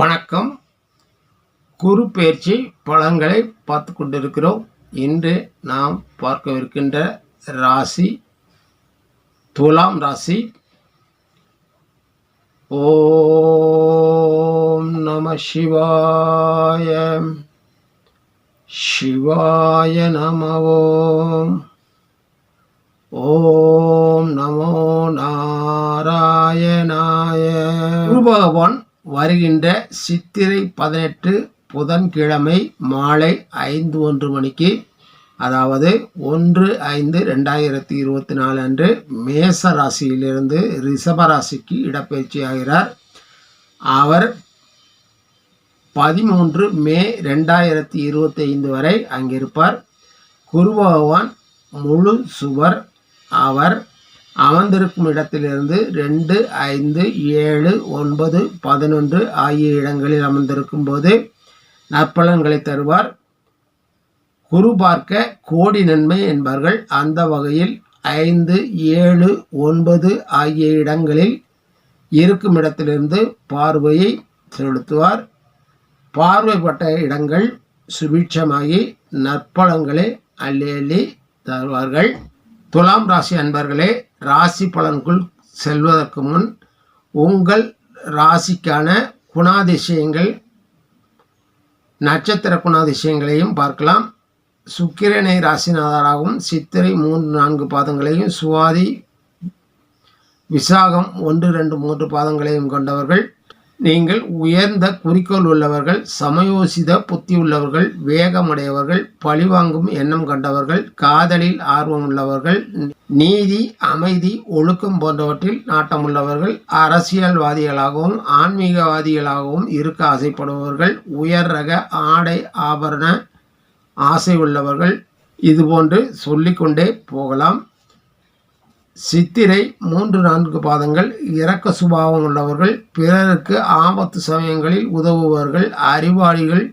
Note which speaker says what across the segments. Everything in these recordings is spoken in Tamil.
Speaker 1: வணக்கம். குரு பயிற்சி பலன்களை பார்த்து கொண்டிருக்கிறோம் இன்று நாம் பார்க்கவிருக்கின்ற ராசி துலாம் ராசி. ஓம் நம சிவாய சிவாய நம ஓம் ஓம் நமோ நாராயணாய. குரு பகவான் வருகின்ற சித்திரை பதினெட்டு புதன்கிழமை மாலை ஐந்து ஒன்று மணிக்கு அதாவது ஒன்று ஐந்து ரெண்டாயிரத்தி இருபத்தி நாலு அன்று மேச ராசியிலிருந்து ரிஷபராசிக்கு இடப்பெயர்ச்சி ஆகிறார். அவர் பதிமூன்று மே ரெண்டாயிரத்தி இருபத்தி ஐந்து வரை அங்கிருப்பார். குரு பகவான் முழு சுவர் அவர் அமர்ந்திருக்கும் இடத்திலிருந்து ரெண்டு ஐந்து ஏழு ஒன்பது பதினொன்று ஆகிய இடங்களில் அமர்ந்திருக்கும் போது நற்பலன்களை தருவார். குரு பார்க்க கோடி நன்மை என்பார்கள். அந்த வகையில் ஐந்து ஏழு ஒன்பது ஆகிய இடங்களில் இருக்கும் இடத்திலிருந்து பார்வையை செலுத்துவார். பார்வைப்பட்ட இடங்கள் சுபிட்சமாகி நற்பலங்களை அள்ளி அள்ளி தருவார்கள். துலாம் ராசி அன்பர்களே ராசி பலன்குள் செல்வதற்கு முன் உங்கள் ராசிக்கான குணாதிசயங்கள் நட்சத்திர குணாதிசயங்களையும் பார்க்கலாம். சுக்கிரனை ராசிநாதராகவும் சித்திரை மூன்று நான்கு பாதங்களையும் சுவாதி விசாகம் ஒன்று ரெண்டு மூன்று பாதங்களையும் கொண்டவர்கள். நீங்கள் உயர்ந்த குறிக்கோள் உள்ளவர்கள் சமயோசித புத்தி உள்ளவர்கள் வேகமுடையவர்கள் பழிவாங்கும் எண்ணம் கண்டவர்கள் காதலில் ஆர்வம் உள்ளவர்கள் நீதி அமைதி ஒழுக்கம் போன்றவற்றில் நாட்டமுள்ளவர்கள் அரசியல்வாதிகளாகவும் ஆன்மீகவாதிகளாகவும் இருக்க ஆசைப்படுபவர்கள் உயர் ரக ஆடை ஆபரண ஆசை உள்ளவர்கள் இதுபோன்று சொல்லிக்கொண்டே போகலாம். சித்திரை மூன்று நான்கு பாதங்கள் இரக்க சுபாவம் உள்ளவர்கள் பிறருக்கு ஆபத்து சமயங்களில் உதவுபவர்கள் அறிவாளிகள்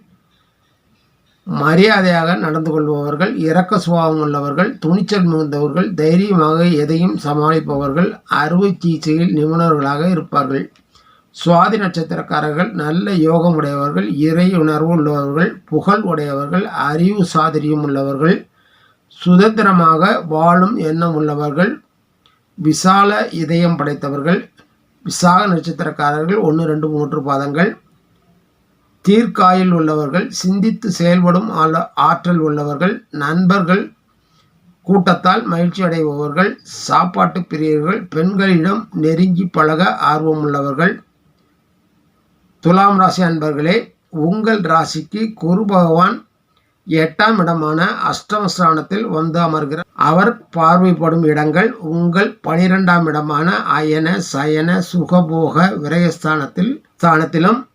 Speaker 1: மரியாதையாக நடந்து கொள்பவர்கள் இரக்க சுபாவம் உள்ளவர்கள் துணிச்சல் மிகுந்தவர்கள் தைரியமாக எதையும் சமாளிப்பவர்கள் அறுவை சிகிச்சையில் நிபுணர்களாக இருப்பார்கள். சுவாதி நட்சத்திரக்காரர்கள் நல்ல யோகம் உடையவர்கள் இறை உணர்வு உள்ளவர்கள் புகழ் உடையவர்கள் அறிவு சாதிரியம் உள்ளவர்கள் சுதந்திரமாக வாழும் எண்ணம் உள்ளவர்கள் விசால இதயம் படைத்தவர்கள் விசாக நட்சத்திரக்காரர்கள் ஒன்று ரெண்டு மூன்று பாதங்கள். தீர்க்காயில் உள்ளவர்கள் சிந்தித்து செயல்படும் ஆல- ஆற்றல் உள்ளவர்கள் நண்பர்கள். கூட்டத்தால் மகிழ்ச்சி அடைபவர்கள் சாப்பாட்டு பிரியர்கள் பெண்களிடம் நெருங்கி பழக ஆர்வம் உள்ளவர்கள். துலாம் ராசி அன்பர்களே உங்கள் ராசிக்கு குரு பகவான் எட்டாம் இடமான அஷ்டமஸ்தானத்தில் வந்து அமர்கிறார். அவர் பார்வைப்படும் இடங்கள் உங்கள் பனிரெண்டாம் இடமான அயன சயன சுகபோக விரயஸ்தானத்தில் ஸ்தானத்திலும்.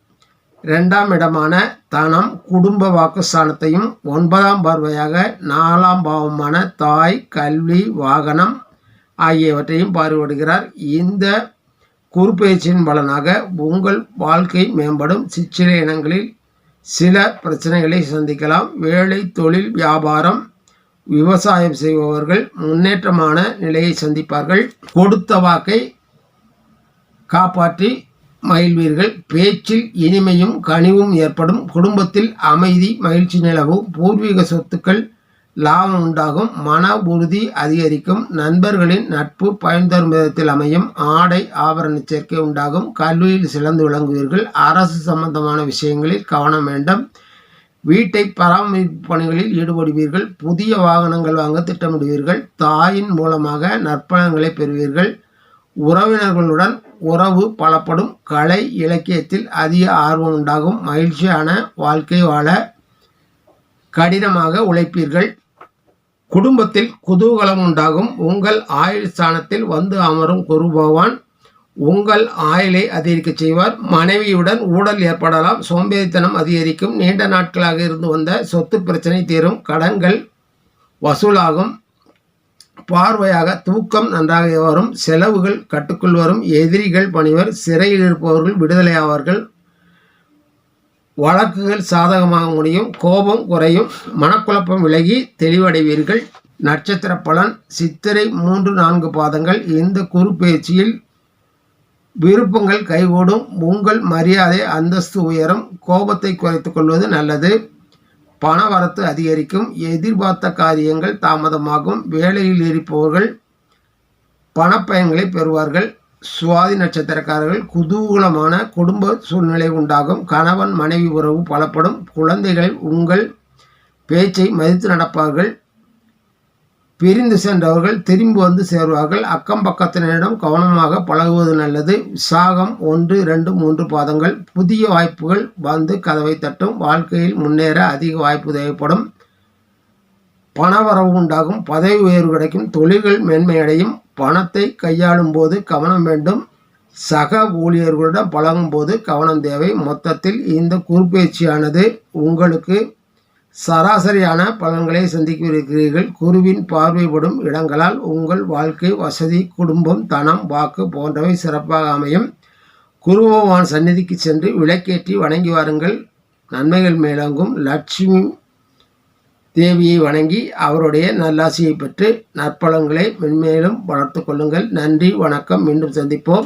Speaker 1: இரண்டாம் இடமான தனம் குடும்ப வாக்கு ஸ்தானத்தையும். ஒன்பதாம் பார்வையாக நாலாம் பாவமான தாய் கல்வி வாகனம் ஆகியவற்றையும் பார்வையிடுகிறார். இந்த குறுப்பெயர்ச்சியின் பலனாக உங்கள் வாழ்க்கை மேம்படும். சிற்சில இனங்களில் சில பிரச்சனைகளை சந்திக்கலாம். வேலை தொழில் வியாபாரம் விவசாயம் செய்பவர்கள் முன்னேற்றமான நிலையை சந்திப்பார்கள். கொடுத்த வாக்கை காப்பாற்றி மகிழ்வீர்கள். பேச்சில் இனிமையும் கனிவும் ஏற்படும். குடும்பத்தில் அமைதி மகிழ்ச்சி நிலவும். பூர்வீக சொத்துக்கள் லாபம் உண்டாகும். மன உறுதி அதிகரிக்கும். நண்பர்களின் நட்பு பயன் தரும் விதத்தில் அமையும். ஆடை ஆபரண சேர்க்கை உண்டாகும். கல்வியில் சிறந்து விளங்குவீர்கள். அரசு சம்பந்தமான விஷயங்களில் கவனம் வேண்டும். வீட்டை பராமரிப்பு பணிகளில் ஈடுபடுவீர்கள். புதிய வாகனங்கள் வாங்க திட்டமிடுவீர்கள். தாயின் மூலமாக நற்பலன்களை பெறுவீர்கள். உறவினர்களுடன் உறவு பலப்படும். கலை இலக்கியத்தில் அதிக ஆர்வம் உண்டாகும். மகிழ்ச்சியான வாழ்க்கை வாழ கடினமாக உழைப்பீர்கள். குடும்பத்தில் குதூகலம் உண்டாகும். உங்கள் ஆயுள் ஸ்தானத்தில் வந்து அமரும் குரு பகவான் உங்கள் ஆயுளை அதிகரிக்க செய்வார். மனைவியுடன் ஊழல் ஏற்படலாம். சோம்பேறித்தனம் அதிகரிக்கும். நீண்ட நாட்களாக இருந்து வந்த சொத்து பிரச்சனை தீரும். கடன்கள் வசூலாகும். பார்வையாக தூக்கம் நன்றாக வரும். செலவுகள் கட்டுக்குள் வரும். எதிரிகள் பணிவர் சிறையில் இருப்பவர்கள் விடுதலை ஆவார்கள். வழக்குகள் சாதகமாக முடியும். கோபம் குறையும். மனக்குழப்பம் விலகி தெளிவடைவீர்கள். நட்சத்திர பலன் சித்திரை மூன்று நான்கு பாதங்கள். இந்த குறுப்பேச்சியில் விருப்பங்கள் கைகூடும். உங்கள் மரியாதை அந்தஸ்து உயரும். கோபத்தை குறைத்து கொள்வது நல்லது. பணவரத்து அதிகரிக்கும். எதிர்பார்த்த காரியங்கள் தாமதமாகும். வேலையில் இருப்பவர்கள் பணப்பயன்களை பெறுவார்கள். சுவாதி நட்சத்திரக்காரர்கள் குதூகலமான குடும்ப சூழ்நிலை உண்டாகும். கணவன் மனைவி உறவு பலப்படும். குழந்தைகள் உங்கள் பேச்சை மதித்து நடப்பார்கள். பிரிந்து சென்றவர்கள் திரும்பி வந்து சேருவார்கள். அக்கம் பக்கத்தினரிடம் கவனமாக பழகுவது நல்லது. விசாகம் ஒன்று இரண்டு மூன்று பாதங்கள். புதிய வாய்ப்புகள் வந்து கதவை தட்டும். வாழ்க்கையில் முன்னேற அதிக வாய்ப்பு தேவைப்படும். பணவரவு உண்டாகும் பதவி உயர்வு கிடைக்கும் தொழில்கள் மேன்மையடையும் பணத்தை கையாளும் போது கவனம் வேண்டும். சக ஊழியர்களுடன் பழகும் போது கவனம் தேவை. மொத்தத்தில் இந்த குறுப்பெயர்ச்சியானது உங்களுக்கு சராசரியான பலன்களை சந்திக்கவிருக்கிறீர்கள். குருவின் பார்வைப்படும் இடங்களால் உங்கள் வாழ்க்கை வசதி குடும்பம் தனம் வாக்கு போன்றவை சிறப்பாக அமையும். குருபகவான் சந்நிதிக்கு சென்று விளக்கேற்றி வணங்கி வாருங்கள். நன்மைகள் மேலோங்கும். லட்சுமி தேவியை வணங்கி அவருடைய நல்லாசியை பெற்று நற்பழங்களை மென்மேலும் வளர்த்து கொள்ளுங்கள். நன்றி வணக்கம். மீண்டும் சந்திப்போம்.